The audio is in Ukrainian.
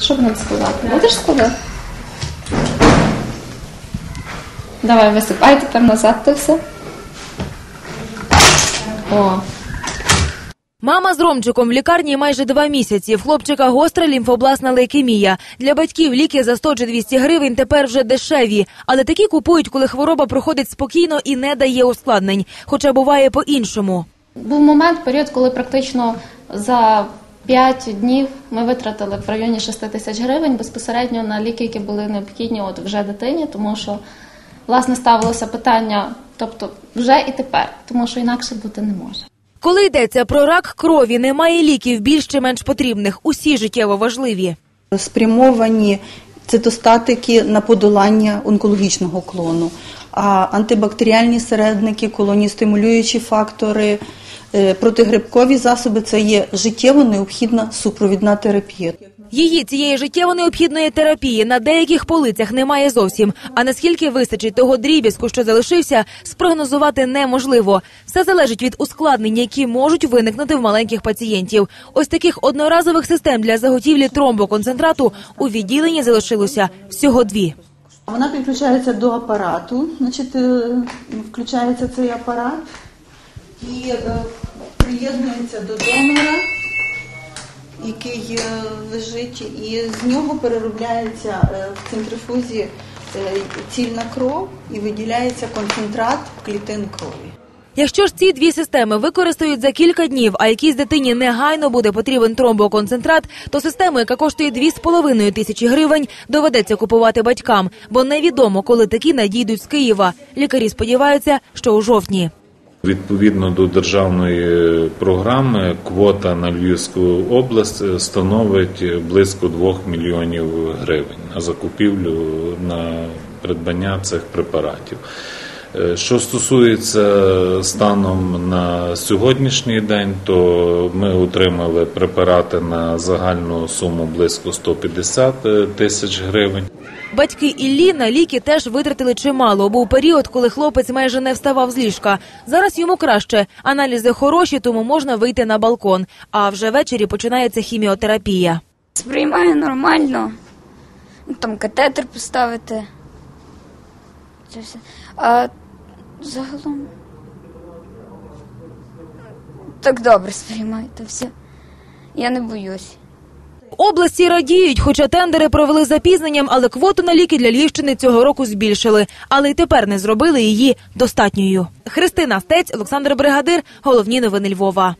Що будемо складати? Будеш складати? Давай висипай тепер назад то все. О, Мама з Ромчиком в лікарні майже два місяці. В хлопчика гостра лімфобласна лейкемія. Для батьків ліки за 100 чи 200 гривень тепер вже дешеві. Але такі купують, коли хвороба проходить спокійно і не дає ускладнень. Хоча буває по-іншому. був момент, період, коли практично за 5 днів ми витратили в районі 6 тисяч гривень безпосередньо на ліки, які були необхідні от вже дитині, тому що власне ставилося питання, тобто вже і тепер, тому що інакше бути не може. Коли йдеться про рак крові, немає ліків більш чи менш потрібних. Усі життєво важливі. спрямовані цитостатики на подолання онкологічного клону, а антибактеріальні середники, колоністимулюючі фактори, протигрибкові засоби це є життєво необхідна супровідна терапія. Її цієї життєво необхідної терапії на деяких полицях немає зовсім. А наскільки вистачить того дріб'язку, що залишився, спрогнозувати неможливо. Все залежить від ускладнень, які можуть виникнути в маленьких пацієнтів. Ось таких одноразових систем для заготівлі тромбоконцентрату у відділенні залишилося всього дві. Вона підключається до апарату, значить, е, включається цей апарат і е, приєднується до донора, який е, лежить, і з нього переробляється е, в центрифузі е, цільна кров і виділяється концентрат клітин крові. Якщо ж ці дві системи використають за кілька днів, а якійсь дитині негайно буде потрібен тромбоконцентрат, то систему, яка коштує 2,5 тисячі гривень, доведеться купувати батькам, бо невідомо, коли такі надійдуть з Києва. Лікарі сподіваються, що у жовтні. Відповідно до державної програми, квота на Львівську область е, становить близько 2 мільйонів гривень на закупівлю на придбання цих препаратів. Е, Що стосується станом на сьогоднішній день, то ми отримали препарати на загальну суму близько 150 тисяч гривень. Батьки Іллі на ліки теж витратили чимало. Був період, коли хлопець майже не вставав з ліжка. Зараз йому краще. Аналізи хороші, тому можна вийти на балкон. А вже ввечері починається хіміотерапія. Сприймаю нормально. Ну, Там катетер поставити. Це все. А загалом. Так добре сприймаю то все. Я не боюсь. Області радіють, хоча тендери провели запізненням, але квоту на ліки для Львівщини цього року збільшили. Але й тепер не зробили її достатньою. Христина Стець, Олександр Бригадир. Головні новини Львова.